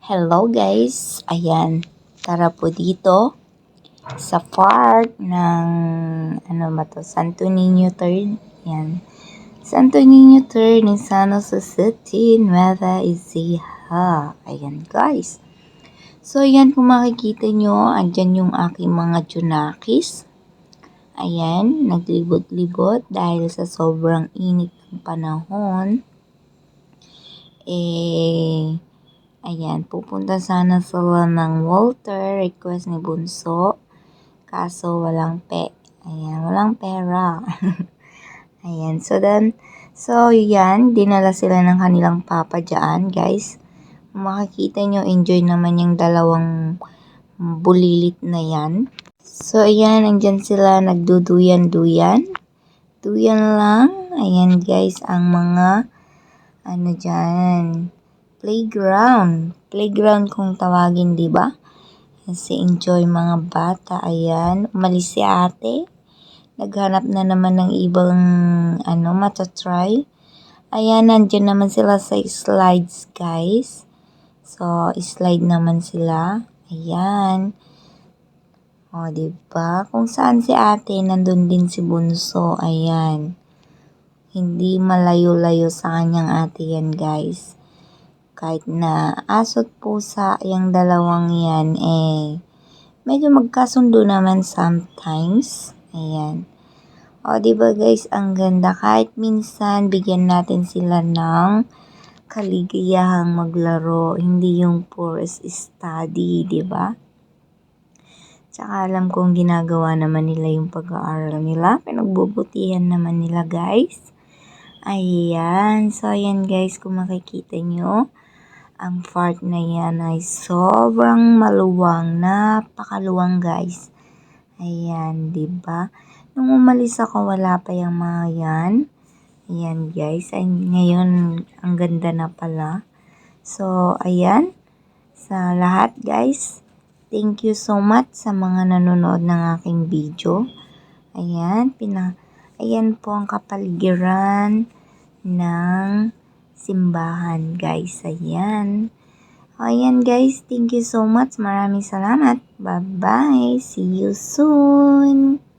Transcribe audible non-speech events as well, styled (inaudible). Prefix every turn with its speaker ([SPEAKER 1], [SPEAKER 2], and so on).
[SPEAKER 1] Hello guys! Ayan, tara po dito sa park ng ano ba to, Santo Niño 3rd. Ayan. Santo Niño 3rd ng San Jose City, Nueva Ecija. Ayan guys. So ayan kung makikita nyo, andyan yung aking mga junakis. Ayan, naglibot-libot dahil sa sobrang init ng panahon. Eh, ayan, pupunta sana sila ng Walter, request ni Bunso. Kaso walang pe, ayan, walang pera. (laughs) ayan, so then, so yan, dinala sila ng kanilang papa dyan, guys. Makikita nyo, enjoy naman yung dalawang bulilit na yan. So, ayan, andyan sila nagduduyan-duyan. Duyan lang. Ayan, guys, ang mga, ano dyan, playground. Playground kung tawagin, di ba? Kasi enjoy mga bata. Ayan, umalis si ate. Naghanap na naman ng ibang, ano, matatry. Ayan, nandyan naman sila sa slides, guys. So, slide naman sila. Ayan. O, diba? Kung saan si ate, nandun din si Bunso. Ayan. Hindi malayo-layo sa kanyang ate yan, guys. Kahit na asot pusa yung dalawang yan, eh, medyo magkasundo naman sometimes. Ayan. O, diba guys, ang ganda. Kahit minsan, bigyan natin sila ng kaligayahang maglaro. Hindi yung poor study, diba? Tsaka alam kong ginagawa naman nila yung pag-aaral nila. Pinagbubutihan naman nila guys. Ayan. So ayan guys kung makikita nyo. Ang part na yan ay sobrang maluwang. Napakaluwang guys. Ayan. ba diba? Nung umalis ako wala pa yung mga yan. Ayan guys. Ay, ngayon ang ganda na pala. So ayan. Sa lahat guys Thank you so much sa mga nanonood ng aking video. Ayan, pina, ayan po ang kapaligiran ng simbahan, guys. Ayan. Ayan, guys. Thank you so much. Maraming salamat. Bye-bye. See you soon.